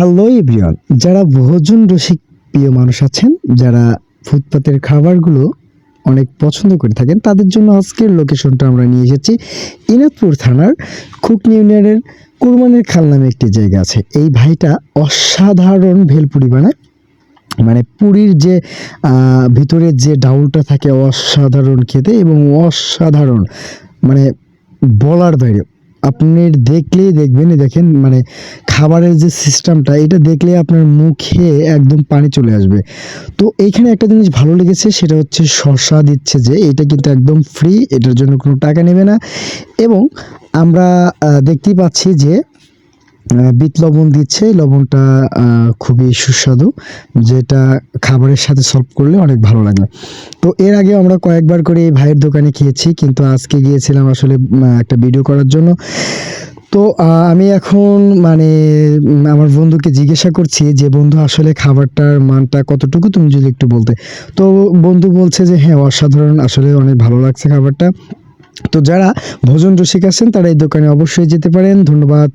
Hello everyone যারা ভোজন রসিক প্রিয় মানুষ আছেন যারা ফুটপাতের খাবারগুলো অনেক পছন্দ করে থাকেন তাদের জন্য আজকের লোকেশনটা আমরা নিয়ে এসেছি ইনাদপুর থানার খুকনি ইউনিয়নের কুরবানের খাল নামে একটি জায়গা আছে। এই ভাইটা অসাধারণ ভেলপুরি বানায়। মানে পুরীর যে আহ, ভিতরের যে ডাউলটা থাকে অসাধারণ খেতে এবং অসাধারণ মানে বলার বাইরে আপনি দেখলেই দেখবেন দেখেন মানে খাবারের যে সিস্টেমটা এটা দেখলে আপনার মুখে একদম পানি চলে আসবে। তো এইখানে একটা জিনিস ভালো লেগেছে, সেটা হচ্ছে শশা দিচ্ছে যে, এটা কিন্তু একদম ফ্রি এটার জন্য কোনো টাকা নেবে না। এবং আমরা দেখতেই পাচ্ছি যে বিট লবণ দিচ্ছে। লবণটা খুবই সুস্বাদু, যেটা খাবারের সাথে সলভ করলে অনেক ভালো লাগে। তো এর আগে আমরা কয়েকবার করে এই ভাইয়ের দোকানে খেয়েছি, কিন্তু আজকে গিয়েছিলাম আসলে একটা ভিডিও করার জন্য। তো আমি এখন মানে আমার বন্ধুকে জিজ্ঞাসা করছি যে, বন্ধু, আসলে খাবারটার মানটা কতটুকু? তুমি যদি একটু বলতে। তো বন্ধু বলছে যে হ্যাঁ অসাধারণ, আসলে অনেক ভালো লাগছে খাবারটা। তো যারা ভোজন রসিক আছেন, তারা এই দোকানে অবশ্যই যেতে পারেন। ধন্যবাদ।